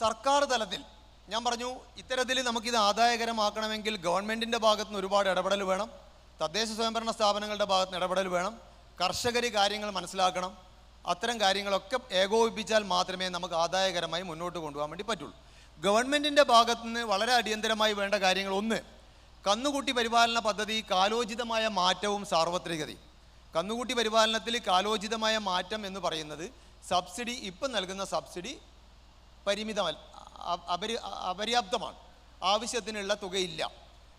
സർക്കാർ തലത്തിൽ ഞാൻ പറഞ്ഞു ഇത്തരത്തിൽ നമുക്കിത് ആദായകരമാക്കണമെങ്കിൽ ഗവൺമെന്റിന്റെ ഭാഗത്തുനിന്ന് ഒരുപാട് ഇടപെടൽ വേണം തദ്ദേശ സ്വയംഭരണ സ്ഥാപനങ്ങളുടെ ഭാഗത്ത് നിന്ന് ഇടപെടൽ വേണം കർഷകർ കാര്യങ്ങൾ മനസ്സിലാക്കണം അത്തരം കാര്യങ്ങളൊക്കെ ഏകോപിപ്പിച്ചാൽ മാത്രമേ നമുക്ക് ആദായകരമായി മുന്നോട്ട് കൊണ്ടുപോകാൻ വേണ്ടി പറ്റുള്ളൂ. ഗവൺമെന്റിന്റെ ഭാഗത്തുനിന്ന് വളരെ അടിയന്തരമായി വേണ്ട കാര്യങ്ങൾ ഒന്ന് കന്നുകുട്ടി പരിപാലന പദ്ധതി കാലോചിതമായ മാറ്റവും സാർവത്രികതയും. കന്നുകുട്ടി പരിപാലനത്തിൽ കാലോചിതമായ മാറ്റം എന്ന് പറയുന്നത് സബ്സിഡി ഇപ്പം നൽകുന്ന സബ്സിഡി പരിമിതമല്ല. അപരി അപര്യാപ്തമാണ്. ആവശ്യത്തിനുള്ള തുകയില്ല.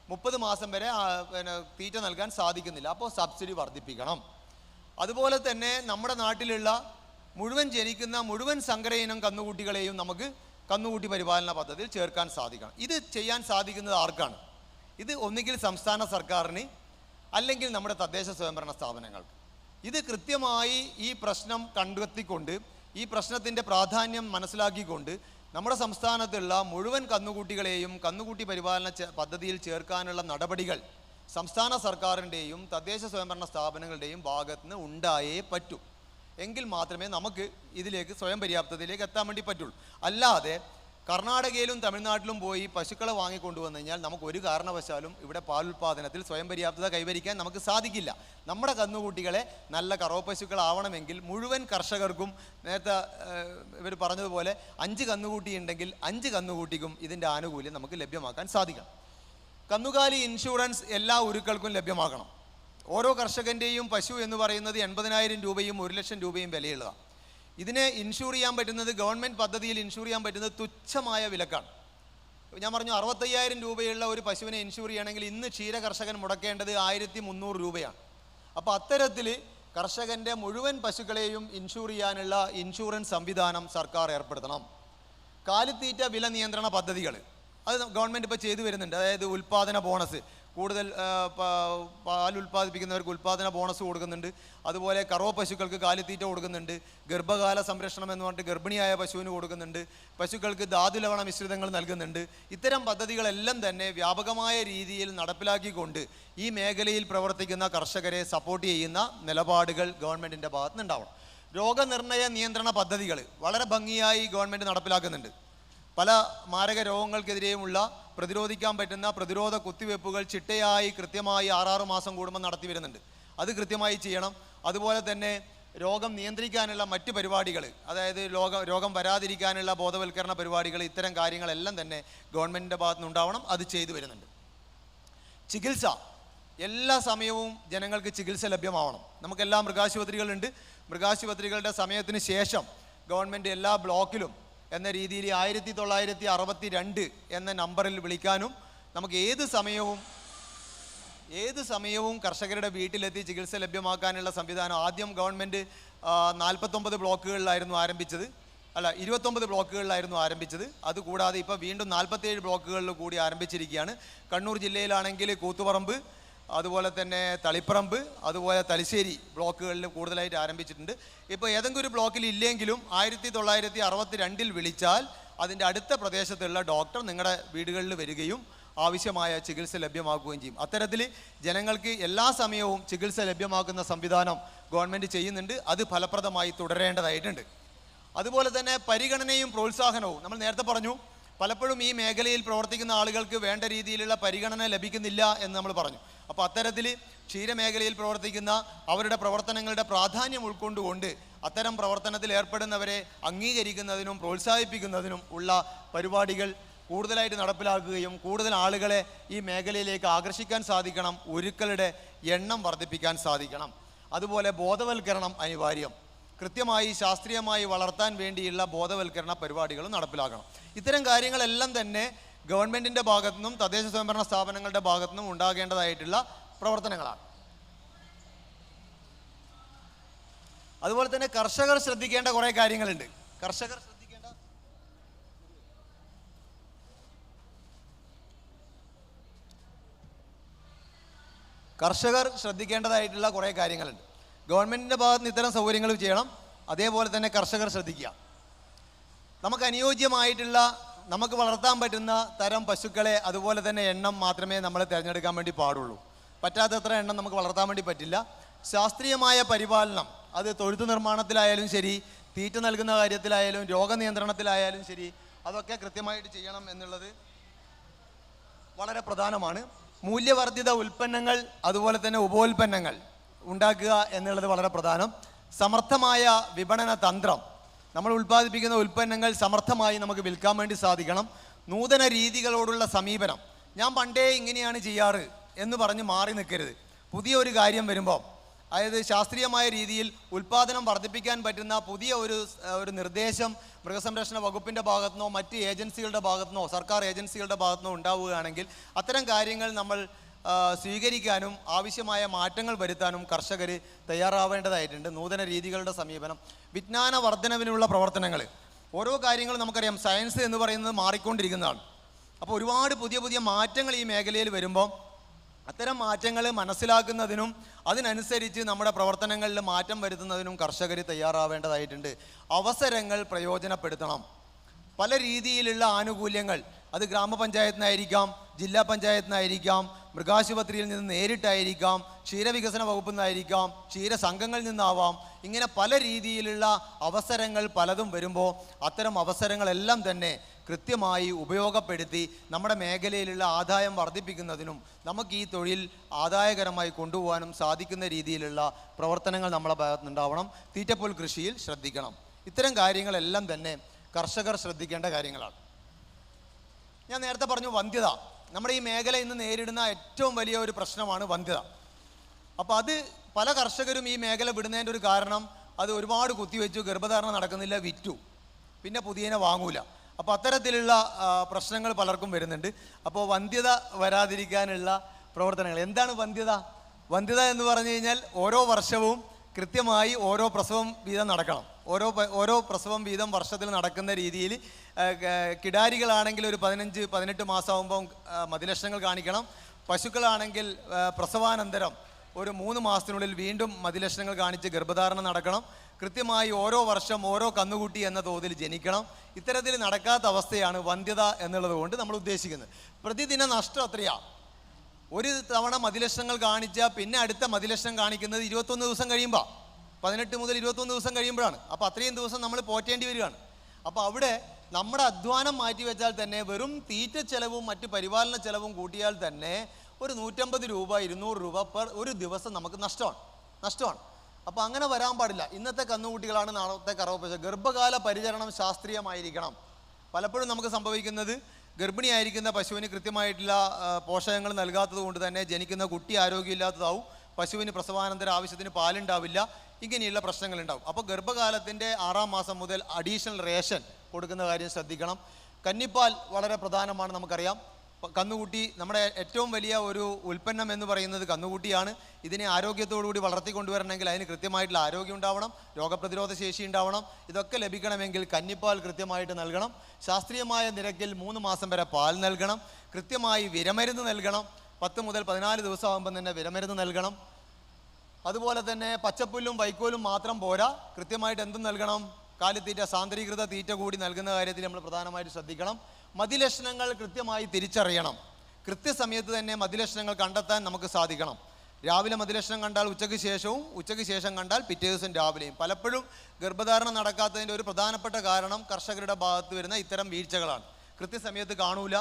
മുപ്പത് മാസം വരെ പിന്നെ തീറ്റ നൽകാൻ സാധിക്കുന്നില്ല. അപ്പോൾ സബ്സിഡി വർദ്ധിപ്പിക്കണം. അതുപോലെ തന്നെ നമ്മുടെ നാട്ടിലുള്ള മുഴുവൻ ജനിക്കുന്ന മുഴുവൻ സങ്കര കന്നുകുട്ടികളെയും നമുക്ക് കന്നുകുട്ടി പരിപാലന പദ്ധതിയിൽ ചേർക്കാൻ സാധിക്കണം. ഇത് ചെയ്യാൻ സാധിക്കുന്നത് ആർക്കാണ്? ഇത് ഒന്നുകിൽ സംസ്ഥാന സർക്കാരിന് അല്ലെങ്കിൽ നമ്മുടെ തദ്ദേശ സ്വയംഭരണ സ്ഥാപനങ്ങൾക്ക്. ഇത് കൃത്യമായി ഈ പ്രശ്നം കണ്ടെത്തിക്കൊണ്ട് ഈ പ്രശ്നത്തിന്റെ പ്രാധാന്യം മനസ്സിലാക്കിക്കൊണ്ട് നമ്മുടെ സംസ്ഥാനത്തുള്ള മുഴുവൻ കന്നുകുട്ടികളെയും കന്നുകുട്ടി പരിപാലന പദ്ധതിയിൽ ചേർക്കാനുള്ള നടപടികൾ സംസ്ഥാന സർക്കാരിന്റെയും തദ്ദേശ സ്വയംഭരണ സ്ഥാപനങ്ങളുടെയും ഭാഗത്ത് നിന്ന് ഉണ്ടായേ പറ്റൂ. എങ്കിൽ മാത്രമേ നമുക്ക് ഇതിലേക്ക് സ്വയം പര്യാപ്തതയിലേക്ക് എത്താൻ വേണ്ടി പറ്റുള്ളൂ. അല്ലാതെ കർണാടകയിലും തമിഴ്നാട്ടിലും പോയി പശുക്കളെ വാങ്ങിക്കൊണ്ടുവന്നു കഴിഞ്ഞാൽ നമുക്ക് ഒരു കാരണവശാലും ഇവിടെ പാൽ പാലുൽപാദനത്തിൽ സ്വയം പര്യാപ്തത കൈവരിക്കാൻ നമുക്ക് സാധിക്കില്ല. നമ്മുടെ കന്നുകുട്ടികളെ നല്ല കറവ പശുക്കളാവണമെങ്കിൽ മുഴുവൻ കർഷകർക്കും നേരത്തെ ഇവർ പറഞ്ഞതുപോലെ അഞ്ച് കന്നുകൂട്ടി ഉണ്ടെങ്കിൽ അഞ്ച് കന്നുകൂട്ടിക്കും ഇതിന്റെ ആനുകൂല്യം നമുക്ക് ലഭ്യമാക്കാൻ സാധിക്കണം. കന്നുകാലി ഇൻഷുറൻസ് എല്ലാ ഉരുക്കൾക്കും ലഭ്യമാക്കണം ഓരോ കർഷകന്റെയും പശു എന്ന് പറയുന്നത് എൺപതിനായിരം രൂപയും ഒരു ലക്ഷം രൂപയും വിലയുള്ളതാണ്. ഇതിനെ ഇൻഷൂർ ചെയ്യാൻ പറ്റുന്നത് ഗവൺമെന്റ് പദ്ധതിയിൽ ഇൻഷൂർ ചെയ്യാൻ പറ്റുന്നത് തുച്ഛമായ വിലക്കാണ്. ഞാൻ പറഞ്ഞു അറുപത്തയ്യായിരം രൂപയുള്ള ഒരു പശുവിനെ ഇൻഷൂർ ചെയ്യണമെങ്കിൽ ഇന്ന് ക്ഷീര കർഷകൻ മുടക്കേണ്ടത് ആയിരത്തി മുന്നൂറ് രൂപയാണ്. അപ്പോൾ അത്തരത്തിൽ കർഷകന്റെ മുഴുവൻ പശുക്കളെയും ഇൻഷൂർ ചെയ്യാനുള്ള ഇൻഷുറൻസ് സംവിധാനം സർക്കാർ ഏർപ്പെടുത്തണം. കാലിത്തീറ്റ വില നിയന്ത്രണ പദ്ധതികൾ. അത് ഗവൺമെന്റ് ഇപ്പോൾ ചെയ്തു വരുന്നുണ്ട്. അതായത് ഉൽപ്പാദന ബോണസ്. കൂടുതൽ പാൽ ഉൽപ്പാദിപ്പിക്കുന്നവർക്ക് ഉൽപ്പാദന ബോണസ് കൊടുക്കുന്നുണ്ട്. അതുപോലെ കറവ പശുക്കൾക്ക് കാലിത്തീറ്റ കൊടുക്കുന്നുണ്ട്. ഗർഭകാല സംരക്ഷണം എന്ന് പറഞ്ഞിട്ട് ഗർഭിണിയായ പശുവിന് കൊടുക്കുന്നുണ്ട്. പശുക്കൾക്ക് ധാതുലവണ മിശ്രിതങ്ങൾ നൽകുന്നുണ്ട്. ഇത്തരം പദ്ധതികളെല്ലാം തന്നെ വ്യാപകമായ രീതിയിൽ നടപ്പിലാക്കിക്കൊണ്ട് ഈ മേഖലയിൽ പ്രവർത്തിക്കുന്ന കർഷകരെ സപ്പോർട്ട് ചെയ്യുന്ന നിലപാടുകൾ ഗവൺമെന്റിന്റെ ഭാഗത്തുനിന്നുണ്ടാവണം. രോഗനിർണയ നിയന്ത്രണ പദ്ധതികൾ വളരെ ഭംഗിയായി ഗവൺമെന്റ് നടപ്പിലാക്കുന്നുണ്ട്. പല മാരക രോഗങ്ങൾക്കെതിരെയുമുള്ള പ്രതിരോധിക്കാൻ പറ്റുന്ന പ്രതിരോധ കുത്തിവയ്പ്പുകൾ ചിട്ടയായി കൃത്യമായി ആറാറ് മാസം കൂടുമ്പോൾ നടത്തി വരുന്നുണ്ട്. അത് കൃത്യമായി ചെയ്യണം. അതുപോലെ തന്നെ രോഗം നിയന്ത്രിക്കാനുള്ള മറ്റ് പരിപാടികൾ അതായത് ലോക രോഗം വരാതിരിക്കാനുള്ള ബോധവൽക്കരണ പരിപാടികൾ ഇത്തരം കാര്യങ്ങളെല്ലാം തന്നെ ഗവൺമെന്റിന്റെ ഭാഗത്തു നിന്നുണ്ടാവണം അത് ചെയ്തു വരുന്നുണ്ട്. ചികിത്സ. എല്ലാ സമയവും ജനങ്ങൾക്ക് ചികിത്സ ലഭ്യമാവണം. നമുക്കെല്ലാ മൃഗാശുപത്രികളുണ്ട്. മൃഗാശുപത്രികളുടെ സമയത്തിന് ശേഷം ഗവൺമെന്റ് എല്ലാ ബ്ലോക്കിലും എന്ന രീതിയിൽ ആയിരത്തി തൊള്ളായിരത്തി അറുപത്തി രണ്ട് എന്ന നമ്പറിൽ വിളിക്കാനും നമുക്ക് ഏത് സമയവും ഏത് സമയവും കർഷകരുടെ വീട്ടിലെത്തി ചികിത്സ ലഭ്യമാക്കാനുള്ള സംവിധാനം ആദ്യം ഗവൺമെന്റ് നാൽപ്പത്തൊമ്പത് ബ്ലോക്കുകളിലായിരുന്നു ആരംഭിച്ചത്. അല്ല ഇരുപത്തൊമ്പത് ബ്ലോക്കുകളിലായിരുന്നു ആരംഭിച്ചത്. അതുകൂടാതെ ഇപ്പോൾ വീണ്ടും നാൽപ്പത്തേഴ് ബ്ലോക്കുകളിൽ കൂടി ആരംഭിച്ചിരിക്കുകയാണ്. കണ്ണൂർ ജില്ലയിലാണെങ്കിൽ കൂത്തുപറമ്പ് അതുപോലെ തന്നെ തളിപ്പറമ്പ് അതുപോലെ തലശ്ശേരി ബ്ലോക്കുകളിൽ കൂടുതലായിട്ട് ആരംഭിച്ചിട്ടുണ്ട്. ഇപ്പോൾ ഏതെങ്കിലും ഒരു ബ്ലോക്കിൽ ഇല്ലെങ്കിലും ആയിരത്തി തൊള്ളായിരത്തി അറുപത്തി രണ്ടിൽ വിളിച്ചാൽ അതിന്റെ അടുത്ത പ്രദേശത്തുള്ള ഡോക്ടർ നിങ്ങളുടെ വീടുകളിൽ വരികയും ആവശ്യമായ ചികിത്സ ലഭ്യമാക്കുകയും ചെയ്യും. അത്തരത്തിൽ ജനങ്ങൾക്ക് എല്ലാ സമയവും ചികിത്സ ലഭ്യമാക്കുന്ന സംവിധാനം ഗവൺമെന്റ് ചെയ്യുന്നുണ്ട്. അത് ഫലപ്രദമായി തുടരേണ്ടതായിട്ടുണ്ട്. അതുപോലെ തന്നെ പരിഗണനയും പ്രോത്സാഹനവും. നമ്മൾ നേരത്തെ പറഞ്ഞു പലപ്പോഴും ഈ മേഖലയിൽ പ്രവർത്തിക്കുന്ന ആളുകൾക്ക് വേണ്ട രീതിയിലുള്ള പരിഗണന ലഭിക്കുന്നില്ല എന്ന് നമ്മൾ പറഞ്ഞു. അപ്പോൾ അത്തരത്തിൽ ക്ഷീരമേഖലയിൽ പ്രവർത്തിക്കുന്ന അവരുടെ പ്രവർത്തനങ്ങളുടെ പ്രാധാന്യം ഉൾക്കൊണ്ടുകൊണ്ട് അത്തരം പ്രവർത്തനത്തിൽ ഏർപ്പെടുന്നവരെ അംഗീകരിക്കുന്നതിനും പ്രോത്സാഹിപ്പിക്കുന്നതിനും ഉള്ള പരിപാടികൾ കൂടുതലായിട്ട് നടപ്പിലാക്കുകയും കൂടുതൽ ആളുകളെ ഈ മേഖലയിലേക്ക് ആകർഷിക്കാൻ സാധിക്കണം ഒരുക്കളുടെ എണ്ണം വർദ്ധിപ്പിക്കാൻ സാധിക്കണം. അതുപോലെ ബോധവൽക്കരണം അനിവാര്യം. കൃത്യമായി ശാസ്ത്രീയമായി വളർത്താൻ വേണ്ടിയുള്ള ബോധവൽക്കരണ പരിപാടികളും നടപ്പിലാക്കണം. ഇത്തരം കാര്യങ്ങളെല്ലാം തന്നെ ഗവൺമെന്റിന്റെ ഭാഗത്തുനിന്നും തദ്ദേശ സ്വയംഭരണ സ്ഥാപനങ്ങളുടെ ഭാഗത്തു നിന്നും ഉണ്ടാകേണ്ടതായിട്ടുള്ള പ്രവർത്തനങ്ങളാണ്. അതുപോലെ തന്നെ കർഷകർ ശ്രദ്ധിക്കേണ്ട കുറേ കാര്യങ്ങളുണ്ട്. കർഷകർ ശ്രദ്ധിക്കേണ്ട കർഷകർ ശ്രദ്ധിക്കേണ്ടതായിട്ടുള്ള കുറേ കാര്യങ്ങളുണ്ട്. ഗവൺമെന്റിന്റെ ഭാഗത്ത് നിന്ന് ഇത്തരം സൗകര്യങ്ങൾ ചെയ്യണം. അതേപോലെ തന്നെ കർഷകർ ശ്രദ്ധിക്കുക. നമുക്ക് അനുയോജ്യമായിട്ടുള്ള നമുക്ക് വളർത്താൻ പറ്റുന്ന തരം പശുക്കളെ അതുപോലെ തന്നെ എണ്ണം മാത്രമേ നമ്മൾ തിരഞ്ഞെടുക്കാൻ വേണ്ടി പാടുള്ളൂ. പറ്റാത്തത്ര എണ്ണം നമുക്ക് വളർത്താൻ വേണ്ടി പറ്റില്ല. ശാസ്ത്രീയമായ പരിപാലനം അത് തൊഴുത്ത് നിർമ്മാണത്തിലായാലും ശരി തീറ്റ നൽകുന്ന കാര്യത്തിലായാലും രോഗനിയന്ത്രണത്തിലായാലും ശരി അതൊക്കെ കൃത്യമായിട്ട് ചെയ്യണം എന്നുള്ളത് വളരെ പ്രധാനമാണ്. മൂല്യവർദ്ധിത ഉൽപ്പന്നങ്ങൾ അതുപോലെ തന്നെ ഉപോൽപ്പന്നങ്ങൾ. ഉണ്ടാക്കുക എന്നുള്ളത് വളരെ പ്രധാനം. സമർത്ഥമായ വിപണന തന്ത്രം. നമ്മൾ ഉൽപ്പാദിപ്പിക്കുന്ന ഉൽപ്പന്നങ്ങൾ സമർത്ഥമായി നമുക്ക് വിൽക്കാൻ വേണ്ടി സാധിക്കണം. നൂതന രീതികളോടുള്ള സമീപനം. ഞാൻ പണ്ടേ ഇങ്ങനെയാണ് ചെയ്യാറ് എന്ന് പറഞ്ഞ് മാറി നിൽക്കരുത്. പുതിയ ഒരു കാര്യം വരുമ്പോൾ അതായത് ശാസ്ത്രീയമായ രീതിയിൽ ഉൽപ്പാദനം വർദ്ധിപ്പിക്കാൻ പറ്റുന്ന പുതിയ ഒരു ഒരു നിർദ്ദേശം മൃഗസംരക്ഷണ വകുപ്പിന്റെ ഭാഗത്തുനിന്നോ മറ്റ് ഏജൻസികളുടെ ഭാഗത്തുനിന്നോ സർക്കാർ ഏജൻസികളുടെ ഭാഗത്തുനിന്നോ ഉണ്ടാവുകയാണെങ്കിൽ അത്തരം കാര്യങ്ങൾ നമ്മൾ സ്വീകരിക്കാനും ആവശ്യമായ മാറ്റങ്ങൾ വരുത്താനും കർഷകർ തയ്യാറാവേണ്ടതായിട്ടുണ്ട്. നൂതന രീതികളുടെ സമീപനം. വിജ്ഞാന വർധനവിനുള്ള പ്രവർത്തനങ്ങൾ ഓരോ കാര്യങ്ങളും നമുക്കറിയാം. സയൻസ് എന്ന് പറയുന്നത് മാറിക്കൊണ്ടിരിക്കുന്നതാണ്. അപ്പോൾ ഒരുപാട് പുതിയ പുതിയ മാറ്റങ്ങൾ ഈ മേഖലയിൽ വരുമ്പോൾ അത്തരം മാറ്റങ്ങൾ മനസ്സിലാക്കുന്നതിനും അതിനനുസരിച്ച് നമ്മുടെ പ്രവർത്തനങ്ങളിൽ മാറ്റം വരുത്തുന്നതിനും കർഷകർ തയ്യാറാവേണ്ടതായിട്ടുണ്ട്. അവസരങ്ങൾ പ്രയോജനപ്പെടുത്തണം. പല രീതിയിലുള്ള ആനുകൂല്യങ്ങൾ. അത് ഗ്രാമപഞ്ചായത്തിനായിരിക്കാം ജില്ലാ പഞ്ചായത്തിൽ നിന്നായിരിക്കാം മൃഗാശുപത്രിയിൽ നിന്ന് നേരിട്ടായിരിക്കാം ക്ഷീരവികസന വകുപ്പിൽ നിന്നായിരിക്കാം ക്ഷീരസംഘങ്ങളിൽ നിന്നാവാം. ഇങ്ങനെ പല രീതിയിലുള്ള അവസരങ്ങൾ പലതും വരുമ്പോൾ അത്തരം അവസരങ്ങളെല്ലാം തന്നെ കൃത്യമായി ഉപയോഗപ്പെടുത്തി നമ്മുടെ മേഖലയിലുള്ള ആദായം വർദ്ധിപ്പിക്കുന്നതിനും നമുക്ക് ഈ തൊഴിൽ ആദായകരമായി കൊണ്ടുപോകാനും സാധിക്കുന്ന രീതിയിലുള്ള പ്രവർത്തനങ്ങൾ നമ്മളെ ഭാഗത്തുനിന്നുണ്ടാവണം. തീറ്റപ്പുൽ കൃഷിയിൽ ശ്രദ്ധിക്കണം. ഇത്തരം കാര്യങ്ങളെല്ലാം തന്നെ കർഷകർ ശ്രദ്ധിക്കേണ്ട കാര്യങ്ങളാണ്. ഞാൻ നേരത്തെ പറഞ്ഞു വന്ധ്യത. നമ്മുടെ ഈ മേഖല ഇന്ന് നേരിടുന്ന ഏറ്റവും വലിയ ഒരു പ്രശ്നമാണ് വന്ധ്യത. അപ്പോൾ അത് പല കർഷകരും ഈ മേഖല വിടുന്നതിന്റെ ഒരു കാരണം അത് ഒരുപാട് കുത്തിവെച്ചു ഗർഭധാരണം നടക്കുന്നില്ല വിറ്റു. പിന്നെ പുതിയനെ വാങ്ങൂല. അപ്പോൾ അത്തരത്തിലുള്ള പ്രശ്നങ്ങൾ പലർക്കും വരുന്നുണ്ട്. അപ്പോൾ വന്ധ്യത വരാതിരിക്കാനുള്ള പ്രവർത്തനങ്ങൾ. എന്താണ് വന്ധ്യത? വന്ധ്യത എന്ന് പറഞ്ഞു കഴിഞ്ഞാൽ ഓരോ വർഷവും കൃത്യമായി ഓരോ പ്രസവം വീതം നടക്കണം. ഓരോ ഓരോ പ്രസവം വീതം വർഷത്തിൽ നടക്കുന്ന രീതിയിൽ കിടാരികളാണെങ്കിൽ ഒരു പതിനഞ്ച് പതിനെട്ട് മാസമാകുമ്പം മതിലക്ഷണങ്ങൾ കാണിക്കണം. പശുക്കളാണെങ്കിൽ പ്രസവാനന്തരം ഒരു മൂന്ന് മാസത്തിനുള്ളിൽ വീണ്ടും മതിലക്ഷണങ്ങൾ കാണിച്ച് ഗർഭധാരണം നടക്കണം. കൃത്യമായി ഓരോ വർഷം ഓരോ കന്നുകൂട്ടി എന്ന തോതിൽ ജനിക്കണം. ഇത്തരത്തിൽ നടക്കാത്ത അവസ്ഥയാണ് വന്ധ്യത എന്നുള്ളത് കൊണ്ട് നമ്മൾ ഉദ്ദേശിക്കുന്നത്. പ്രതിദിന നഷ്ടം എത്രയാ ഒരു തവണ മതിലക്ഷണങ്ങൾ കാണിച്ചാൽ പിന്നെ അടുത്ത മതിലക്ഷണം കാണിക്കുന്നത് ഇരുപത്തൊന്ന് ദിവസം കഴിയുമ്പോൾ പതിനെട്ട് മുതൽ ഇരുപത്തൊന്ന് ദിവസം കഴിയുമ്പോഴാണ്. അപ്പോൾ അത്രയും ദിവസം നമ്മൾ പോറ്റേണ്ടി വരികയാണ്. അപ്പോൾ അവിടെ നമ്മുടെ അധ്വാനം മാറ്റി വെച്ചാൽ തന്നെ വെറും തീറ്റ ചെലവും മറ്റ് പരിപാലന ചെലവും കൂട്ടിയാൽ തന്നെ ഒരു നൂറ്റമ്പത് രൂപ ഇരുന്നൂറ് രൂപ പെർ ഒരു ദിവസം നമുക്ക് നഷ്ടമാണ്. നഷ്ടമാണ്. അപ്പോൾ അങ്ങനെ വരാൻ പാടില്ല. ഇന്നത്തെ കന്നുകുട്ടികളാണ് നാളത്തെ കറവ പശു ഗർഭകാല പരിചരണം ശാസ്ത്രീയമായിരിക്കണം. പലപ്പോഴും നമുക്ക് സംഭവിക്കുന്നത് ഗർഭിണിയായിരിക്കുന്ന പശുവിന് കൃത്യമായിട്ടുള്ള പോഷകങ്ങൾ നൽകാത്തത് കൊണ്ട് തന്നെ ജനിക്കുന്ന കുട്ടി ആരോഗ്യമില്ലാത്തതാവും. പശുവിന് പ്രസവാനന്തര ആവശ്യത്തിന് പാലുണ്ടാവില്ല. ഇങ്ങനെയുള്ള പ്രശ്നങ്ങളുണ്ടാവും. അപ്പോൾ ഗർഭകാലത്തിന്റെ ആറാം മാസം മുതൽ അഡീഷണൽ റേഷൻ കൊടുക്കുന്ന കാര്യം ശ്രദ്ധിക്കണം. കന്നിപ്പാൽ വളരെ പ്രധാനമാണ് നമുക്കറിയാം. കന്നുകൂട്ടി കന്നുകുട്ടി നമ്മുടെ ഏറ്റവും വലിയ ഒരു ഉൽപ്പന്നം എന്ന് പറയുന്നത് കന്നുകുട്ടിയാണ്. ഇതിനെ ആരോഗ്യത്തോടുകൂടി വളർത്തിക്കൊണ്ടുവരണമെങ്കിൽ അതിന് കൃത്യമായിട്ടുള്ള ആരോഗ്യം ഉണ്ടാവണം രോഗപ്രതിരോധ ശേഷി ഉണ്ടാവണം. ഇതൊക്കെ ലഭിക്കണമെങ്കിൽ കന്നിപ്പാൽ കൃത്യമായിട്ട് നൽകണം. ശാസ്ത്രീയമായ നിരക്കിൽ മൂന്ന് മാസം വരെ പാൽ നൽകണം. കൃത്യമായി വിരമരുന്ന് നൽകണം. പത്ത് മുതൽ പതിനാല് ദിവസമാകുമ്പോൾ തന്നെ വിരമരുന്ന് നൽകണം. അതുപോലെ തന്നെ പച്ചപ്പുല്ലും വൈക്കോലും മാത്രം പോരാ. കൃത്യമായിട്ട് എന്തും നൽകണം. കാലിത്തീറ്റ സാന്ദ്രീകൃത തീറ്റ കൂടി നൽകുന്ന കാര്യത്തിൽ നമ്മൾ പ്രധാനമായിട്ട് ശ്രദ്ധിക്കണം. മതിലക്ഷണങ്ങൾ കൃത്യമായി തിരിച്ചറിയണം. കൃത്യസമയത്ത് തന്നെ മതിലക്ഷണങ്ങൾ കണ്ടെത്താൻ നമുക്ക് സാധിക്കണം. രാവിലെ മതിലക്ഷണം കണ്ടാൽ ഉച്ചയ്ക്ക് ശേഷവും ഉച്ചയ്ക്ക് ശേഷം കണ്ടാൽ പിറ്റേ ദിവസം രാവിലെയും. പലപ്പോഴും ഗർഭധാരണം നടക്കാത്തതിന്റെ ഒരു പ്രധാനപ്പെട്ട കാരണം കർഷകരുടെ ഭാഗത്ത് വരുന്ന ഇത്തരം വീഴ്ചകളാണ്. കൃത്യസമയത്ത് കാണൂല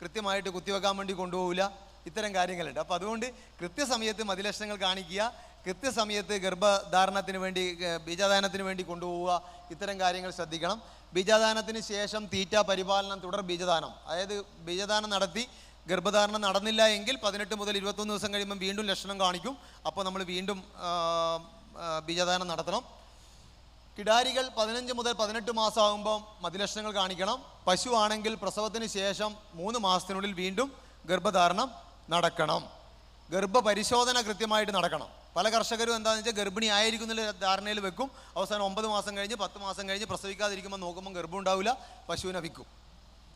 കൃത്യമായിട്ട് കുത്തിവെക്കാൻ വേണ്ടി കൊണ്ടുപോകില്ല ഇത്തരം കാര്യങ്ങളുണ്ട്. അപ്പോൾ അതുകൊണ്ട് കൃത്യസമയത്ത് മതിലക്ഷണങ്ങൾ കാണിക്കുക കൃത്യസമയത്ത് ഗർഭധാരണത്തിന് വേണ്ടി ബീജാദാനത്തിന് വേണ്ടി കൊണ്ടുപോവുക. ഇത്തരം കാര്യങ്ങൾ ശ്രദ്ധിക്കണം. ബീജാദാനത്തിന് ശേഷം തീറ്റ പരിപാലനം തുടർ ബീജദാനം അതായത് ബീജദാനം നടത്തി ഗർഭധാരണം നടന്നില്ല എങ്കിൽ പതിനെട്ട് മുതൽ ഇരുപത്തൊന്ന് ദിവസം കഴിയുമ്പം വീണ്ടും ലക്ഷണം കാണിക്കും. അപ്പോൾ നമ്മൾ വീണ്ടും ബീജദാനം നടത്തണം. കിടാരികൾ പതിനഞ്ച് മുതൽ പതിനെട്ട് മാസമാകുമ്പോൾ മതിലക്ഷണങ്ങൾ കാണിക്കണം. പശു ആണെങ്കിൽ പ്രസവത്തിന് ശേഷം മൂന്ന് മാസത്തിനുള്ളിൽ വീണ്ടും ഗർഭധാരണം നടക്കണം. ഗർഭപരിശോധന കൃത്യമായിട്ട് നടക്കണം. പല കർഷകരും എന്താണെന്ന് വെച്ചാൽ ഗർഭിണി ആയിരിക്കുന്ന ധാരണയിൽ വെക്കും. അവസാനം ഒമ്പത് മാസം കഴിഞ്ഞ് പത്ത് മാസം കഴിഞ്ഞ് പ്രസവിക്കാതിരിക്കുമ്പോൾ നോക്കുമ്പോൾ ഗർഭം ഉണ്ടാവില്ല പശുവിനെ വിൽക്കും.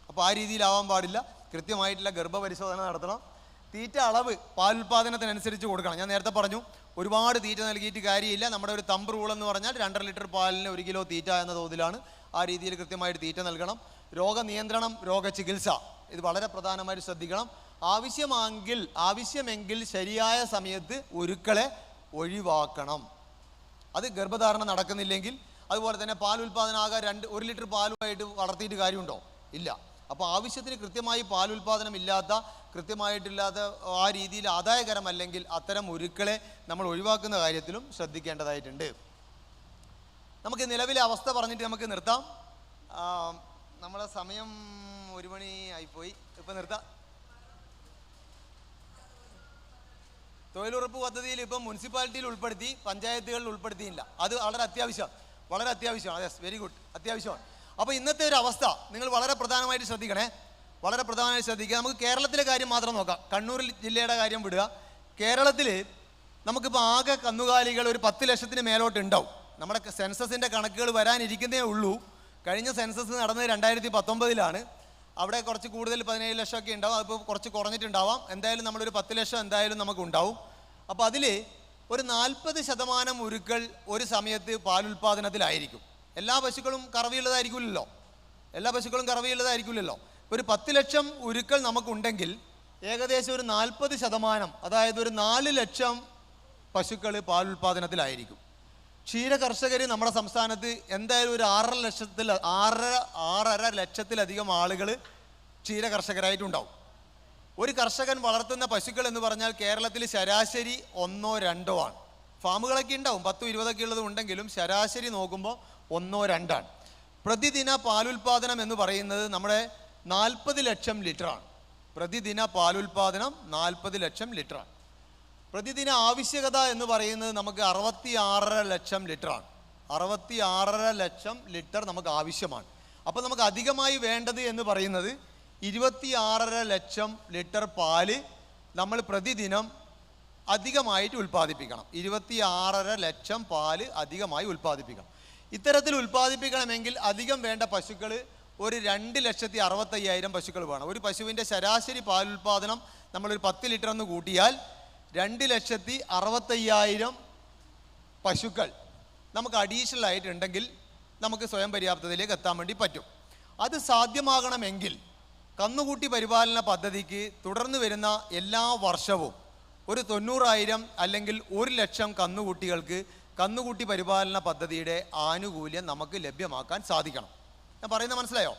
അപ്പോൾ ആ രീതിയിലാവാൻ പാടില്ല. കൃത്യമായിട്ടുള്ള ഗർഭപരിശോധന നടത്തണം. തീറ്റ അളവ് പാൽ പാലുൽപാദനത്തിനനുസരിച്ച് കൊടുക്കണം. ഞാൻ നേരത്തെ പറഞ്ഞു ഒരുപാട് തീറ്റ നൽകിയിട്ട് കാര്യമില്ല. നമ്മുടെ ഒരു തമ്പ് റൂൾ എന്ന് പറഞ്ഞാൽ രണ്ടര ലിറ്റർ പാലിന് ഒരു കിലോ തീറ്റ എന്ന തോതിലാണ് ആ രീതിയിൽ കൃത്യമായിട്ട് തീറ്റ നൽകണം. രോഗനിയന്ത്രണം രോഗചികിത്സ ഇത് വളരെ പ്രധാനമായിട്ട് ശ്രദ്ധിക്കണം. ആവശ്യമെങ്കിൽ ആവശ്യമെങ്കിൽ ശരിയായ സമയത്ത് ഒരുക്കളെ ഒഴിവാക്കണം. അത് ഗർഭധാരണം നടക്കുന്നില്ലെങ്കിൽ അതുപോലെ തന്നെ പാൽ ഉൽപ്പാദനം ആകെ രണ്ട് ഒരു ലിറ്റർ പാലുമായിട്ട് വളർത്തിയിട്ട് കാര്യമുണ്ടോ? ഇല്ല. അപ്പോൾ ആവശ്യത്തിന് കൃത്യമായി പാൽ ഉൽപ്പാദനം ഇല്ലാത്ത കൃത്യമായിട്ടില്ലാത്ത ആ രീതിയിൽ ആദായകരമല്ലെങ്കിൽ അത്തരം ഉരുക്കളെ നമ്മൾ ഒഴിവാക്കുന്ന കാര്യത്തിലും ശ്രദ്ധിക്കേണ്ടതായിട്ടുണ്ട്. നമുക്ക് നിലവിലെ അവസ്ഥ പറഞ്ഞിട്ട് നമുക്ക് നിർത്താം. നമ്മളെ സമയം ഒരു മണി ആയിപ്പോയി. ഇപ്പം നിർത്താം. തൊഴിലുറപ്പ് പദ്ധതിയിൽ ഇപ്പം മുനിസിപ്പാലിറ്റിയിൽ ഉൾപ്പെടുത്തി പഞ്ചായത്തുകളിൽ ഉൾപ്പെടുത്തിയില്ല. അത് വളരെ അത്യാവശ്യം വളരെ അത്യാവശ്യമാണ്. യെസ് വെരി ഗുഡ് അത്യാവശ്യമാണ്. അപ്പോൾ ഇന്നത്തെ ഒരു അവസ്ഥ നിങ്ങൾ വളരെ പ്രധാനമായിട്ട് ശ്രദ്ധിക്കണേ. വളരെ പ്രധാനമായിട്ട് ശ്രദ്ധിക്കുക. നമുക്ക് കേരളത്തിലെ കാര്യം മാത്രം നോക്കാം. കണ്ണൂർ ജില്ലയുടെ കാര്യം വിടുക. കേരളത്തിൽ നമുക്കിപ്പോൾ ആകെ കന്നുകാലികൾ ഒരു പത്ത് ലക്ഷത്തിന് മേലോട്ട് ഉണ്ടാവും. നമ്മുടെ സെൻസസിന്റെ കണക്കുകൾ വരാനിരിക്കുന്നേ ഉള്ളൂ. കഴിഞ്ഞ സെൻസസ് നടന്നത് രണ്ടായിരത്തി പത്തൊമ്പതിലാണ്. അവിടെ കുറച്ച് കൂടുതൽ പതിനേഴ് ലക്ഷമൊക്കെ ഉണ്ടാവും. അതിപ്പോൾ കുറച്ച് കുറഞ്ഞിട്ടുണ്ടാവാം. എന്തായാലും നമ്മളൊരു പത്ത് ലക്ഷം എന്തായാലും നമുക്ക് ഉണ്ടാവും അപ്പോൾ അതിൽ ഒരു നാൽപ്പത് ശതമാനം ഉരുക്കൾ ഒരു സമയത്ത് പാലുൽപാദനത്തിലായിരിക്കും. എല്ലാ പശുക്കളും കറവിയുള്ളതായിരിക്കില്ലല്ലോ. എല്ലാ പശുക്കളും കറവിയുള്ളതായിരിക്കില്ലല്ലോ. ഇപ്പോൾ ഒരു പത്ത് ലക്ഷം ഉരുക്കൾ നമുക്കുണ്ടെങ്കിൽ ഏകദേശം ഒരു നാൽപ്പത് ശതമാനം അതായത് ഒരു നാല് ലക്ഷം പശുക്കൾ പാലുൽപാദനത്തിലായിരിക്കും. ക്ഷീര കർഷകർ നമ്മുടെ സംസ്ഥാനത്ത് എന്തായാലും ഒരു ആറര ലക്ഷത്തിൽ ആറര ആറര ലക്ഷത്തിലധികം ആളുകൾ ക്ഷീര കർഷകരായിട്ടുണ്ടാവും ഒരു കർഷകൻ വളർത്തുന്ന പശുക്കൾ എന്ന് പറഞ്ഞാൽ കേരളത്തിൽ ശരാശരി ഒന്നോ രണ്ടോ ആണ്. ഫാമുകളൊക്കെ ഉണ്ടാവും പത്തും ഇരുപതൊക്കെ ഉള്ളത് ഉണ്ടെങ്കിലും ശരാശരി നോക്കുമ്പോൾ ഒന്നോ രണ്ടാണ്. പ്രതിദിന പാലുൽപാദനം എന്ന് പറയുന്നത് നമ്മുടെ നാൽപ്പത് ലക്ഷം ലിറ്ററാണ്. പ്രതിദിന പാലുൽപാദനം നാൽപ്പത് ലക്ഷം ലിറ്ററാണ്. പ്രതിദിന ആവശ്യകത എന്ന് പറയുന്നത് നമുക്ക് അറുപത്തി ആറര ലക്ഷം ലിറ്ററാണ് അറുപത്തി ആറര ലക്ഷം ലിറ്റർ നമുക്ക് ആവശ്യമാണ്. അപ്പോൾ നമുക്ക് അധികമായി വേണ്ടത് എന്ന് പറയുന്നത് ഇരുപത്തി ആറര ലക്ഷം ലിറ്റർ പാൽ നമ്മൾ പ്രതിദിനം അധികമായിട്ട് ഉൽപ്പാദിപ്പിക്കണം. ഇരുപത്തി ആറര ലക്ഷം പാൽ അധികമായി ഉൽപ്പാദിപ്പിക്കണം. ഇത്തരത്തിൽ ഉൽപ്പാദിപ്പിക്കണമെങ്കിൽ അധികം വേണ്ട പശുക്കൾ ഒരു രണ്ട് ലക്ഷത്തി അറുപത്തയ്യായിരം പശുക്കൾ വേണം. ഒരു പശുവിന്റെ ശരാശരി പാലുൽപാദനം നമ്മളൊരു പത്ത് ലിറ്റർ എന്ന് കൂട്ടിയാൽ രണ്ട് ലക്ഷത്തി അറുപത്തയ്യായിരം പശുക്കൾ നമുക്ക് അഡീഷണൽ ആയിട്ടുണ്ടെങ്കിൽ നമുക്ക് സ്വയം പര്യാപ്തതയിലേക്ക് എത്താൻ വേണ്ടി പറ്റും. അത് സാധ്യമാകണമെങ്കിൽ കന്നുകൂട്ടി പരിപാലന പദ്ധതിക്ക് തുടർന്ന് വരുന്ന എല്ലാ വർഷവും ഒരു തൊണ്ണൂറായിരം അല്ലെങ്കിൽ ഒരു ലക്ഷം കന്നുകുട്ടികൾക്ക് കന്നുകൂട്ടി പരിപാലന പദ്ധതിയുടെ ആനുകൂല്യം നമുക്ക് ലഭ്യമാക്കാൻ സാധിക്കണം. ഞാൻ പറയുന്നത് മനസ്സിലായോ?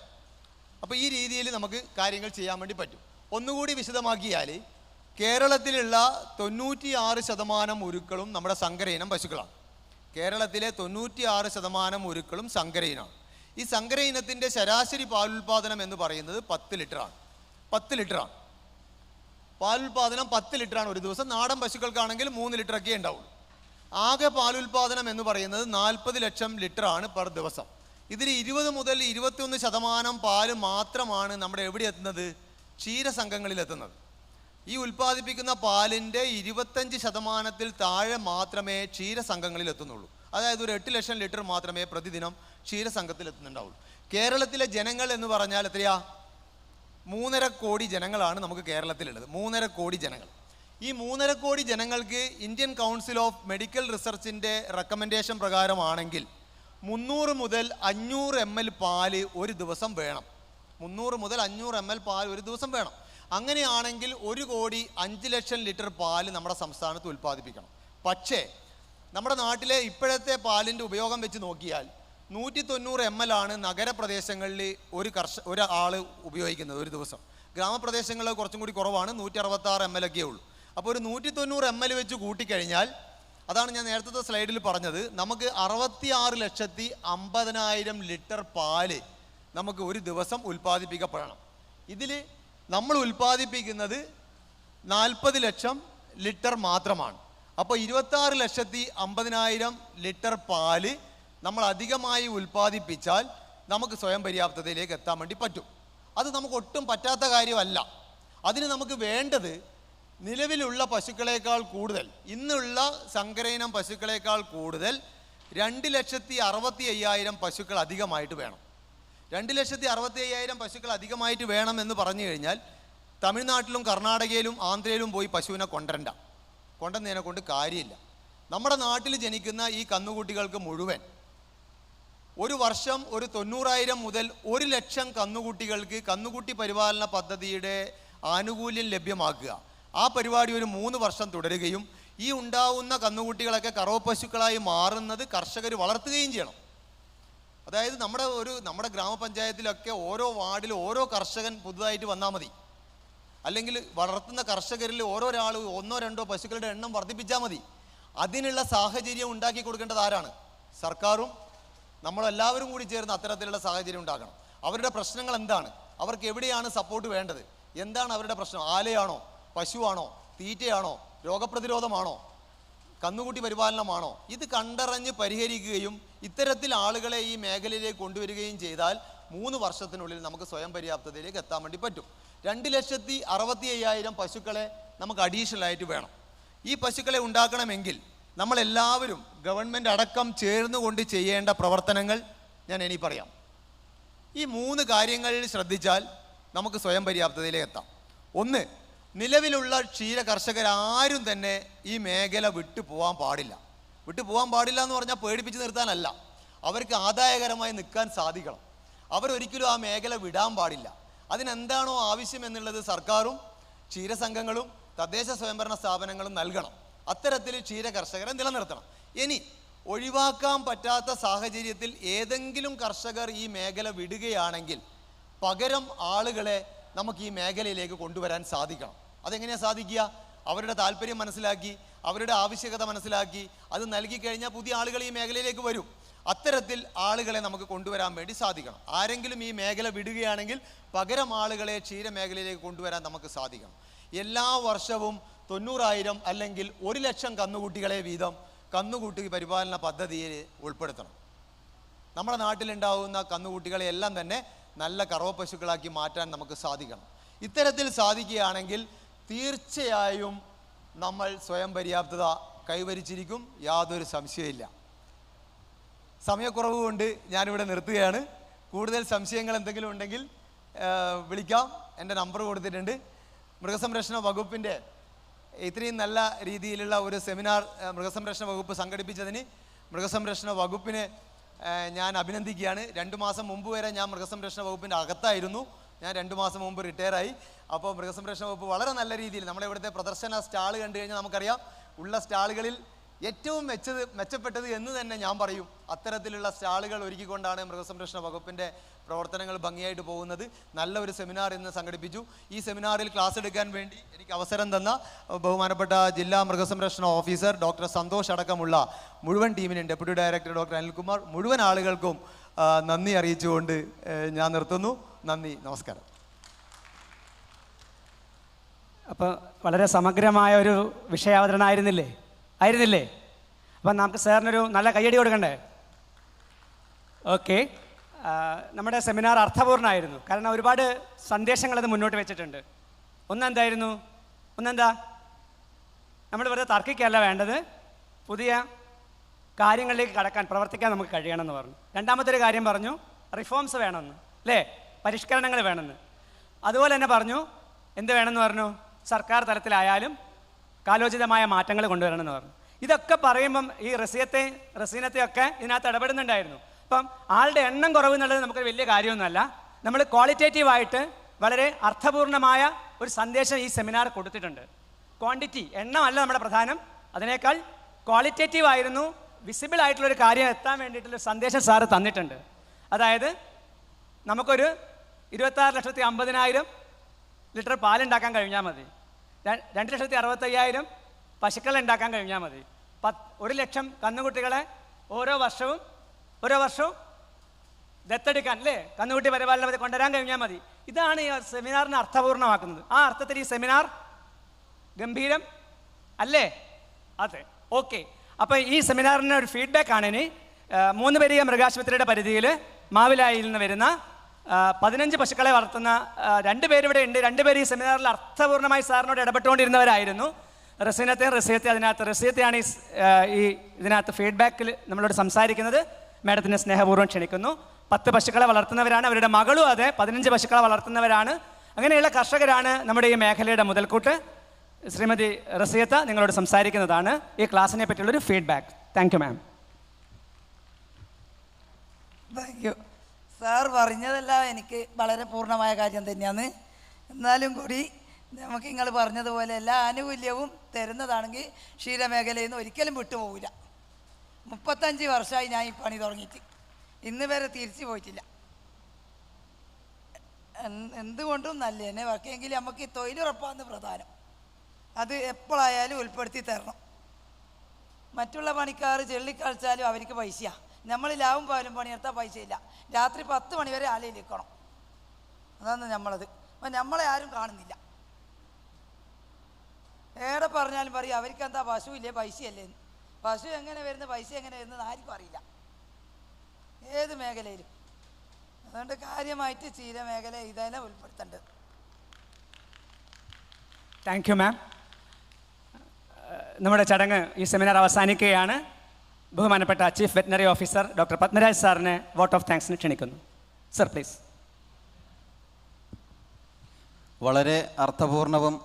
അപ്പോൾ ഈ രീതിയിൽ നമുക്ക് കാര്യങ്ങൾ ചെയ്യാൻ വേണ്ടി പറ്റും. ഒന്നുകൂടി വിശദമാക്കിയാൽ കേരളത്തിലുള്ള തൊണ്ണൂറ്റി ആറ് ശതമാനം ഉരുക്കളും നമ്മുടെ സങ്കരയിനം പശുക്കളാണ്. കേരളത്തിലെ തൊണ്ണൂറ്റി ആറ് ശതമാനം ഉരുക്കളും സങ്കരയിനാണ് ഈ സങ്കര ഇനത്തിന്റെ ശരാശരി പാലുൽപാദനം എന്ന് പറയുന്നത് പത്ത് ലിറ്ററാണ്. പത്ത് ലിറ്ററാണ്. പാലുൽപാദനം പത്ത് ലിറ്ററാണ് ഒരു ദിവസം. നാടൻ പശുക്കൾക്കാണെങ്കിൽ മൂന്ന് ലിറ്ററൊക്കെ ഉണ്ടാവുള്ളൂ. ആകെ പാലുൽപാദനം എന്ന് പറയുന്നത് നാൽപ്പത് ലക്ഷം ലിറ്ററാണ് പെർ ദിവസം. ഇതിൽ ഇരുപത് മുതൽ ഇരുപത്തിയൊന്ന് ശതമാനം പാൽ മാത്രമാണ് നമ്മുടെ എവിടെ എത്തുന്നത്? ക്ഷീരസംഘങ്ങളിൽ എത്തുന്നത് ഈ ഉൽപ്പാദിപ്പിക്കുന്ന പാലിന്റെ ഇരുപത്തഞ്ച് ശതമാനത്തിൽ താഴെ മാത്രമേ ക്ഷീരസംഘങ്ങളിൽ എത്തുന്നുള്ളൂ. അതായത് ഒരു എട്ട് ലക്ഷം ലിറ്റർ മാത്രമേ പ്രതിദിനം ക്ഷീരസംഘത്തിൽ എത്തുന്നുണ്ടാവുള്ളൂ. കേരളത്തിലെ ജനങ്ങൾ എന്ന് പറഞ്ഞാൽ എത്രയാ? മൂന്നര കോടി ജനങ്ങളാണ് നമുക്ക് കേരളത്തിലുള്ളത്. മൂന്നര കോടി ജനങ്ങൾ. ഈ മൂന്നര കോടി ജനങ്ങൾക്ക് ഇന്ത്യൻ കൗൺസിൽ ഓഫ് മെഡിക്കൽ റിസർച്ചിന്റെ റെക്കമെൻഡേഷൻ പ്രകാരമാണെങ്കിൽ മുന്നൂറ് മുതൽ അഞ്ഞൂറ് എം എൽ പാൽ ഒരു ദിവസം വേണം. മുന്നൂറ് മുതൽ അഞ്ഞൂറ് എം എൽ പാൽ ഒരു ദിവസം വേണം. അങ്ങനെയാണെങ്കിൽ ഒരു കോടി അഞ്ച് ലക്ഷം ലിറ്റർ പാൽ നമ്മുടെ സംസ്ഥാനത്ത് ഉൽപ്പാദിപ്പിക്കണം. പക്ഷേ നമ്മുടെ നാട്ടിലെ ഇപ്പോഴത്തെ പാലിന്റെ ഉപയോഗം വെച്ച് നോക്കിയാൽ നൂറ്റി തൊണ്ണൂറ് എം എൽ ആണ് നഗരപ്രദേശങ്ങളിൽ ഒരു കർഷ ഒരാൾ ഉപയോഗിക്കുന്നത് ഒരു ദിവസം. ഗ്രാമപ്രദേശങ്ങളിൽ കുറച്ചും കൂടി കുറവാണ് നൂറ്റി അറുപത്താറ് എം എൽ ഒക്കെ ഉള്ളൂ. അപ്പോൾ ഒരു നൂറ്റി തൊണ്ണൂറ് എം എൽ വെച്ച് കൂട്ടിക്കഴിഞ്ഞാൽ അതാണ് ഞാൻ നേരത്തെ സ്ലൈഡിൽ പറഞ്ഞത് നമുക്ക് അറുപത്തി ആറ് ലക്ഷത്തി അമ്പതിനായിരം ലിറ്റർ പാൽ നമുക്ക് ഒരു ദിവസം ഉൽപ്പാദിപ്പിക്കപ്പെടണം. ഇതിൽ നമ്മൾ ഉൽപ്പാദിപ്പിക്കുന്നത് നാൽപ്പത് ലക്ഷം ലിറ്റർ മാത്രമാണ്. അപ്പോൾ ഇരുപത്താറ് ലക്ഷത്തി അമ്പതിനായിരം ലിറ്റർ പാൽ നമ്മൾ അധികമായി ഉൽപ്പാദിപ്പിച്ചാൽ നമുക്ക് സ്വയം പര്യാപ്തതയിലേക്ക് എത്താൻ വേണ്ടി പറ്റും. അത് നമുക്ക് ഒട്ടും പറ്റാത്ത കാര്യമല്ല. അതിന് നമുക്ക് വേണ്ടത് നിലവിലുള്ള പശുക്കളേക്കാൾ കൂടുതൽ ഇന്നുള്ള സങ്കരയിനം പശുക്കളേക്കാൾ കൂടുതൽ രണ്ട് ലക്ഷത്തി അറുപത്തി അയ്യായിരം പശുക്കൾ അധികമായിട്ട് വേണം. രണ്ട് ലക്ഷത്തി അറുപത്തി അയ്യായിരം പശുക്കൾ അധികമായിട്ട് വേണം എന്ന് പറഞ്ഞു കഴിഞ്ഞാൽ തമിഴ്നാട്ടിലും കർണാടകയിലും ആന്ധ്രയിലും പോയി പശുവിനെ കൊണ്ടരണ്ട കൊണ്ടുവന്നതിനെ കൊണ്ട് കാര്യമില്ല. നമ്മുടെ നാട്ടിൽ ജനിക്കുന്ന ഈ കന്നുകുട്ടികൾക്ക് മുഴുവൻ ഒരു വർഷം ഒരു തൊണ്ണൂറായിരം മുതൽ ഒരു ലക്ഷം കന്നുകുട്ടികൾക്ക് കന്നുകുട്ടി പരിപാലന പദ്ധതിയുടെ ആനുകൂല്യം ലഭ്യമാക്കുക. ആ പരിപാടി ഒരു മൂന്ന് വർഷം തുടരുകയും ഈ ഉണ്ടാവുന്ന കന്നുകുട്ടികളൊക്കെ കറവ പശുക്കളായി മാറുന്നത് കർഷകർ വളർത്തുകയും ചെയ്യണം. അതായത് നമ്മുടെ ഒരു നമ്മുടെ ഗ്രാമപഞ്ചായത്തിലൊക്കെ ഓരോ വാർഡിൽ ഓരോ കർഷകൻ പുതുതായിട്ട് വന്നാൽ മതി. അല്ലെങ്കിൽ വളർത്തുന്ന കർഷകരിൽ ഓരോരാൾ ഒന്നോ രണ്ടോ പശുക്കളുടെ എണ്ണം വർദ്ധിപ്പിച്ചാൽ മതി. അതിനുള്ള സാഹചര്യം ഉണ്ടാക്കി കൊടുക്കേണ്ടത് ആരാണ്? സർക്കാരും നമ്മളെല്ലാവരും കൂടി ചേർന്ന് അത്തരത്തിലുള്ള സാഹചര്യം ഉണ്ടാക്കണം. അവരുടെ പ്രശ്നങ്ങൾ എന്താണ്? അവർക്ക് എവിടെയാണ് സപ്പോർട്ട് വേണ്ടത്? എന്താണ് അവരുടെ പ്രശ്നം? ആലയാണോ? പശുവാണോ? തീറ്റയാണോ? രോഗപ്രതിരോധമാണോ? കന്നുകുട്ടി പരിപാലനമാണോ? ഇത് കണ്ടറിഞ്ഞ് പരിഹരിക്കുകയും ഇത്തരത്തിൽ ആളുകളെ ഈ മേഖലയിലേക്ക് കൊണ്ടുവരികയും ചെയ്താൽ മൂന്ന് വർഷത്തിനുള്ളിൽ നമുക്ക് സ്വയം പര്യാപ്തതയിലേക്ക് എത്താൻ വേണ്ടി പറ്റും. രണ്ട് ലക്ഷത്തി അറുപത്തി അയ്യായിരം പശുക്കളെ നമുക്ക് അഡീഷണൽ ആയിട്ട് വേണം. ഈ പശുക്കളെ ഉണ്ടാക്കണമെങ്കിൽ നമ്മളെല്ലാവരും ഗവൺമെന്റ് അടക്കം ചേർന്നുകൊണ്ട് ചെയ്യേണ്ട പ്രവർത്തനങ്ങൾ ഞാൻ ഇനി പറയാം. ഈ മൂന്ന് കാര്യങ്ങളിൽ ശ്രദ്ധിച്ചാൽ നമുക്ക് സ്വയം പര്യാപ്തതയിലേക്ക് എത്താം. ഒന്ന് നിലവിലുള്ള ക്ഷീര കർഷകരാരും തന്നെ ഈ മേഖല വിട്ടു പോകാൻ പാടില്ല. വിട്ടു പോകാൻ പാടില്ല എന്ന് പറഞ്ഞാൽ പേടിപ്പിച്ച് നിർത്താനല്ല. അവർക്ക് ആദായകരമായി നിൽക്കാൻ സാധിക്കണം. അവരൊരിക്കലും ആ മേഖല വിടാൻ പാടില്ല. അതിനെന്താണോ ആവശ്യം എന്നുള്ളത് സർക്കാരും ക്ഷീരസംഘങ്ങളും തദ്ദേശ സ്വയംഭരണ സ്ഥാപനങ്ങളും നൽകണം. അത്തരത്തിൽ ക്ഷീര കർഷകരെ നിലനിർത്തണം. ഇനി ഒഴിവാക്കാൻ പറ്റാത്ത സാഹചര്യത്തിൽ ഏതെങ്കിലും കർഷകർ ഈ മേഖല വിടുകയാണെങ്കിൽ പകരം ആളുകളെ നമുക്ക് ഈ മേഖലയിലേക്ക് കൊണ്ടുവരാൻ സാധിക്കണം. അതെങ്ങനെയാണ് സാധിക്കുക? അവരുടെ താല്പര്യം മനസ്സിലാക്കി അവരുടെ ആവശ്യകത മനസ്സിലാക്കി അത് നൽകി കഴിഞ്ഞാൽ പുതിയ ആളുകൾ ഈ മേഖലയിലേക്ക് വരും. അത്തരത്തിൽ ആളുകളെ നമുക്ക് കൊണ്ടുവരാൻ വേണ്ടി സാധിക്കണം. ആരെങ്കിലും ഈ മേഖല വിടുകയാണെങ്കിൽ പകരം ആളുകളെ ക്ഷീരമേഖലയിലേക്ക് കൊണ്ടുവരാൻ നമുക്ക് സാധിക്കണം. എല്ലാ വർഷവും തൊണ്ണൂറായിരം അല്ലെങ്കിൽ ഒരു ലക്ഷം കന്നുകുട്ടികളെ വീതം കന്നുകുട്ടി പരിപാലന പദ്ധതിയിൽ ഉൾപ്പെടുത്തണം. നമ്മുടെ നാട്ടിലുണ്ടാവുന്ന കന്നുകുട്ടികളെ എല്ലാം തന്നെ നല്ല കറവ പശുക്കളാക്കി മാറ്റാൻ നമുക്ക് സാധിക്കണം. ഇത്തരത്തിൽ സാധിക്കുകയാണെങ്കിൽ തീർച്ചയായും നമ്മൾ സ്വയം പര്യാപ്തത കൈവരിച്ചിരിക്കും. യാതൊരു സംശയമില്ല സമയക്കുറവ് കൊണ്ട് ഞാനിവിടെ നിർത്തുകയാണ്. കൂടുതൽ സംശയങ്ങൾ എന്തെങ്കിലും ഉണ്ടെങ്കിൽ വിളിക്കാം. എന്റെ നമ്പർ കൊടുത്തിട്ടുണ്ട്. മൃഗസംരക്ഷണ വകുപ്പിന്റെ ഇത്രയും നല്ല രീതിയിലുള്ള ഒരു സെമിനാർ മൃഗസംരക്ഷണ വകുപ്പ് സംഘടിപ്പിച്ചതിന് മൃഗസംരക്ഷണ വകുപ്പിനെ ഞാൻ അഭിനന്ദിക്കുകയാണ്. രണ്ട് മാസം മുമ്പ് വരെ ഞാൻ മൃഗസംരക്ഷണ വകുപ്പിന്റെ അകത്തായിരുന്നു. ഞാൻ രണ്ട് മാസം മുമ്പ് റിട്ടയർ ആയി അപ്പോൾ മൃഗസംരക്ഷണ വകുപ്പ് വളരെ നല്ല രീതിയിൽ നമ്മുടെ ഇവിടുത്തെ പ്രദർശന സ്റ്റാൾ കണ്ടു കഴിഞ്ഞാൽ നമുക്കറിയാം ഉള്ള സ്റ്റാളുകളിൽ ഏറ്റവും മെച്ചത് മെച്ചപ്പെട്ടത് എന്ന് തന്നെ ഞാൻ പറയും. അത്തരത്തിലുള്ള സ്റ്റാളുകൾ ഒരുക്കിക്കൊണ്ടാണ് മൃഗസംരക്ഷണ വകുപ്പിന്റെ പ്രവർത്തനങ്ങൾ ഭംഗിയായിട്ട് പോകുന്നത്. നല്ലൊരു സെമിനാർ ഇന്ന് സംഘടിപ്പിച്ചു. ഈ സെമിനാറിൽ ക്ലാസ് എടുക്കാൻ വേണ്ടി എനിക്ക് അവസരം തന്ന ബഹുമാനപ്പെട്ട ജില്ലാ മൃഗസംരക്ഷണ ഓഫീസർ ഡോക്ടർ സന്തോഷ് അടക്കമുള്ള മുഴുവൻ ടീമിനും ഡെപ്യൂട്ടി ഡയറക്ടർ ഡോക്ടർ അനിൽകുമാർ മുഴുവൻ ആളുകൾക്കും നന്ദി അറിയിച്ചുകൊണ്ട് ഞാൻ നിർത്തുന്നു. നന്ദി നമസ്കാരം. അപ്പോൾ വളരെ സമഗ്രമായ ഒരു വിഷയാവതരണം ആയിരുന്നില്ലേ? ആയിരുന്നില്ലേ അപ്പം നമുക്ക് സാറിനൊരു നല്ല കയ്യടി കൊടുക്കണ്ടേ? ഓക്കെ. നമ്മുടെ സെമിനാർ അർത്ഥപൂർണമായിരുന്നു കാരണം ഒരുപാട് സന്ദേശങ്ങൾ അത് മുന്നോട്ട് വെച്ചിട്ടുണ്ട്. ഒന്നെന്തായിരുന്നു? ഒന്നെന്താ? നമ്മൾ വെറുതെ തർക്കിക്കല്ല വേണ്ടത്. പുതിയ കാര്യങ്ങളിലേക്ക് കടക്കാൻ പ്രവർത്തിക്കാൻ നമുക്ക് കഴിയണമെന്ന് പറഞ്ഞു. രണ്ടാമത്തെ ഒരു കാര്യം പറഞ്ഞു റിഫോംസ് വേണമെന്ന്. അല്ലേ? പരിഷ്കരണങ്ങൾ വേണമെന്ന്. അതുപോലെ തന്നെ പറഞ്ഞു എന്ത് വേണമെന്ന് പറഞ്ഞു? സർക്കാർ തലത്തിലായാലും കാലോചിതമായ മാറ്റങ്ങൾ കൊണ്ടുവരണമെന്ന് പറഞ്ഞു. ഇതൊക്കെ പറയുമ്പം ഈ റസിയത്തെ റസീനത്തെ ഒക്കെ ഇതിനകത്ത് ഇടപെടുന്നുണ്ടായിരുന്നു. അപ്പം ആളുടെ എണ്ണം കുറവ് എന്നുള്ളത് നമുക്ക് വലിയ കാര്യമൊന്നുമല്ല. നമ്മൾ ക്വാളിറ്റേറ്റീവായിട്ട് വളരെ അർത്ഥപൂർണമായ ഒരു സന്ദേശം ഈ സെമിനാർ കൊടുത്തിട്ടുണ്ട്. ക്വാണ്ടിറ്റി എണ്ണമല്ല നമ്മുടെ പ്രധാനം. അതിനേക്കാൾ ക്വാളിറ്റേറ്റീവ് ആയിരുന്നു വിസിബിൾ ആയിട്ടുള്ളൊരു കാര്യം എത്താൻ വേണ്ടിയിട്ടുള്ള സന്ദേശം സാറ് തന്നിട്ടുണ്ട്. അതായത് നമുക്കൊരു ഇരുപത്താറ് ലക്ഷത്തി അമ്പതിനായിരം ലിറ്റർ പാലുണ്ടാക്കാൻ കഴിഞ്ഞാൽ മതി. രണ്ട് ലക്ഷത്തി അറുപത്തയ്യായിരം പശുക്കളെ ഉണ്ടാക്കാൻ കഴിഞ്ഞാൽ മതി. പത്ത് ഒരു ലക്ഷം കന്നുകുട്ടികളെ ഓരോ വർഷവും ഓരോ വർഷവും ദത്തെടുക്കാൻ അല്ലേ? കന്നുകുട്ടി മതി കൊണ്ടുവരാൻ കഴിഞ്ഞാൽ മതി. ഇതാണ് ഈ സെമിനാറിനെ അർത്ഥപൂർണമാക്കുന്നത് ആ അർത്ഥത്തിൽ ഈ സെമിനാർ ഗംഭീരം അല്ലേ? അതെ. ഓക്കെ. അപ്പോൾ ഈ സെമിനാറിന് ഒരു ഫീഡ്ബാക്ക് ആണ് ഇനി മൂന്ന് പെരിയ മൃഗാശുപത്രിയുടെ പരിധിയിൽ മാവിലായിൽ നിന്ന് വരുന്ന പതിനഞ്ച് പശുക്കളെ വളർത്തുന്ന രണ്ട് രണ്ട് ഇവിടെ ഉണ്ട്. രണ്ട് പേര് ഈ സെമിനാറിൽ അർത്ഥപൂർണമായി സാറിനോട് ഇടപെട്ടുകൊണ്ടിരുന്നവരായിരുന്നു. റസീനത്തെയും റസീയത്തെ അതിനകത്ത്. റസീയത്തെയാണ് ഈ ഇതിനകത്ത് ഫീഡ്ബാക്കിൽ നമ്മളോട് സംസാരിക്കുന്നത്. മാഡത്തിനെ സ്നേഹപൂർവം ക്ഷണിക്കുന്നു. പത്ത് പശുക്കളെ വളർത്തുന്നവരാണ്. അവരുടെ മകളും അതെ പതിനഞ്ച് പശുക്കളെ വളർത്തുന്നവരാണ്. അങ്ങനെയുള്ള കർഷകരാണ് നമ്മുടെ ഈ മേഖലയുടെ മുതൽക്കൂട്ട്. ശ്രീമതി റസിയത്ത നിങ്ങളോട് സംസാരിക്കുന്നതാണ്. ഈ ക്ലാസ്സിനെ പറ്റിയുള്ളൊരു feedback. Thank you ma'am thank you sir പറഞ്ഞതെല്ലാം എനിക്ക് വളരെ പൂർണമായ കാര്യം തന്നെയാണ്. എന്നാലും കൂടി നമുക്ക് നിങ്ങൾ പറഞ്ഞതുപോലെ എല്ലാ ആനുകൂല്യവും തരുന്നതാണെങ്കിൽ ക്ഷീരമേഖലയിൽ നിന്ന് ഒരിക്കലും വിട്ടുപോകില്ല മുപ്പത്തഞ്ച് വർഷമായി ഞാൻ ഈ പണി തുടങ്ങിയിട്ട്. ഇന്ന് വരെ തിരിച്ചു പോയിട്ടില്ല. എന്ത് എന്തുകൊണ്ടും നല്ല തന്നെ വർക്കെങ്കിൽ നമുക്ക് ഈ തൊഴിലുറപ്പാന്ന് പ്രധാനം. അത് എപ്പോഴായാലും ഉൾപ്പെടുത്തി തരണം. മറ്റുള്ള പണിക്കാർ ചെള്ളിക്കളിച്ചാലും അവർക്ക് പൈസയാണ് നമ്മൾ ലാവും പാലും പണിയെടുത്താൽ പൈസയില്ല രാത്രി പത്ത് മണി വരെ ആലയിൽ നിൽക്കണം. അതാണ് നമ്മളത്. അപ്പം നമ്മളെ ആരും കാണുന്നില്ല. ഏടെ പറഞ്ഞാലും പറയും അവർക്ക് എന്താ പശു ഇല്ലേ? പൈസയല്ലേ പശു എങ്ങനെ വരുന്നത് പൈസ എങ്ങനെ വരുന്നത് ആർക്കും അറിയില്ല. ഏത് മേഖലയിലും. അതുകൊണ്ട് കാര്യമായിട്ട് ചീര മേഖല ഇതെല്ലാം ഉൾപ്പെടുത്തേണ്ടത് താങ്ക് യു മാം നമ്മുടെ ചടങ്ങ് ഈ സെമിനാർ അവസാനിക്കുകയാണ്. ബഹുമാനപ്പെട്ട chief veterinary officer doctor Padmaraj സാറിനെ വോട്ട് ഓഫ് താങ്ക്സിന് ക്ഷണിക്കുന്നു. സർ പ്ലീസ് വളരെ അർത്ഥപൂർണവും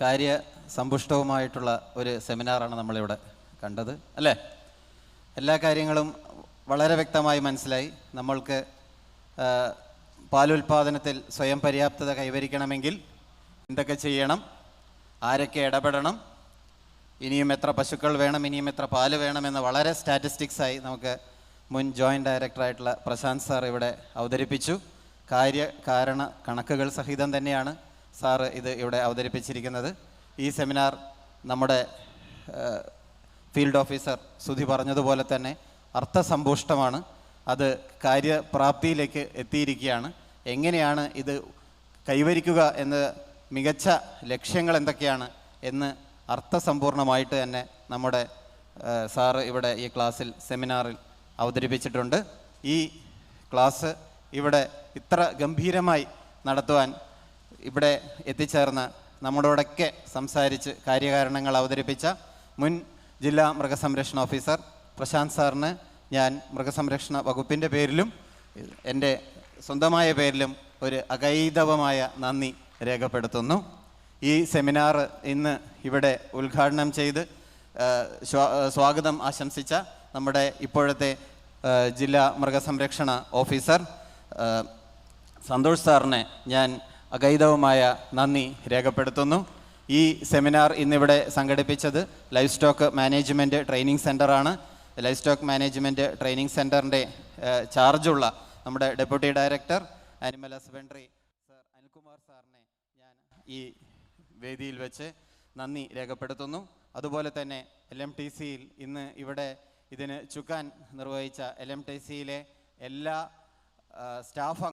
കാര്യസമ്പുഷ്ടവുമായിട്ടുള്ള ഒരു സെമിനാറാണ് നമ്മളിവിടെ കണ്ടത് അല്ലേ? എല്ലാ കാര്യങ്ങളും വളരെ വ്യക്തമായി മനസ്സിലായി. നമ്മൾക്ക് പാലുൽപാദനത്തിൽ സ്വയം പര്യാപ്തത കൈവരിക്കണമെങ്കിൽ എന്തൊക്കെ ചെയ്യണം? ആരൊക്കെ ഇടപെടണം? ഇനിയും എത്ര പശുക്കൾ വേണം ഇനിയും എത്ര പാൽ വേണമെന്ന് വളരെ സ്റ്റാറ്റിസ്റ്റിക്സായി നമുക്ക് മുൻ ജോയിന്റ് ഡയറക്ടറായിട്ടുള്ള പ്രശാന്ത് സാർ ഇവിടെ അവതരിപ്പിച്ചു. കാര്യ കാരണ കണക്കുകൾ സഹിതം തന്നെയാണ് സാർ ഇത് ഇവിടെ അവതരിപ്പിച്ചിരിക്കുന്നത്. ഈ സെമിനാർ നമ്മുടെ ഫീൽഡ് ഓഫീസർ സുധി പറഞ്ഞതുപോലെ തന്നെ അർത്ഥസമ്പുഷ്ടമാണ്. അത് കാര്യപ്രാപ്തിയിലേക്ക് എത്തിയിരിക്കുകയാണ്. എങ്ങനെയാണ് ഇത് കൈവരിക്കുക എന്ന് മികച്ച ലക്ഷ്യങ്ങൾ എന്തൊക്കെയാണ് എന്ന് അർത്ഥസമ്പൂർണമായിട്ട് തന്നെ നമ്മുടെ സാറ് ഇവിടെ ഈ ക്ലാസ്സിൽ സെമിനാറിൽ അവതരിപ്പിച്ചിട്ടുണ്ട്. ഈ ക്ലാസ് ഇവിടെ ഇത്ര ഗംഭീരമായി നടത്തുവാൻ ഇവിടെ എത്തിച്ചേർന്ന് നമ്മളോടൊക്കെ സംസാരിച്ച് കാര്യകാരണങ്ങൾ അവതരിപ്പിച്ച മുൻ ജില്ലാ മൃഗസംരക്ഷണ ഓഫീസർ പ്രശാന്ത് സാറിന് ഞാൻ മൃഗസംരക്ഷണ വകുപ്പിന്റെ പേരിലും എന്റെ സ്വന്തമായ പേരിലും ഒരു അകൈതവമായ നന്ദി രേഖപ്പെടുത്തുന്നു. ഈ സെമിനാർ ഇന്ന് ഇവിടെ ഉദ്ഘാടനം ചെയ്ത് സ്വാഗതം ആശംസിച്ച നമ്മുടെ ഇപ്പോഴത്തെ ജില്ലാ മൃഗസംരക്ഷണ ഓഫീസർ സന്തോഷ് സാറിനെ ഞാൻ അഗൈതവുമായ നന്ദി രേഖപ്പെടുത്തുന്നു. ഈ സെമിനാർ ഇന്നിവിടെ സംഘടിപ്പിച്ചത് ലൈഫ് സ്റ്റോക്ക് മാനേജ്മെന്റ് ട്രെയിനിങ് സെന്ററാണ് ലൈഫ് സ്റ്റോക്ക് മാനേജ്മെന്റ് ട്രെയിനിങ് സെന്ററിന്റെ ചാർജുള്ള നമ്മുടെ deputy director animal husbandry sir Anilkumar സാറിനെ ഞാൻ ഈ വേദിയിൽ വെച്ച് നന്ദി രേഖപ്പെടുത്തുന്നു. അതുപോലെ തന്നെ എൽ എം ടി സിയിൽ ഇന്ന് ഇവിടെ ഇതിന് ചുക്കാൻ നിർവഹിച്ച എൽ എം ടി സിയിലെ എല്ലാ സ്റ്റാഫ്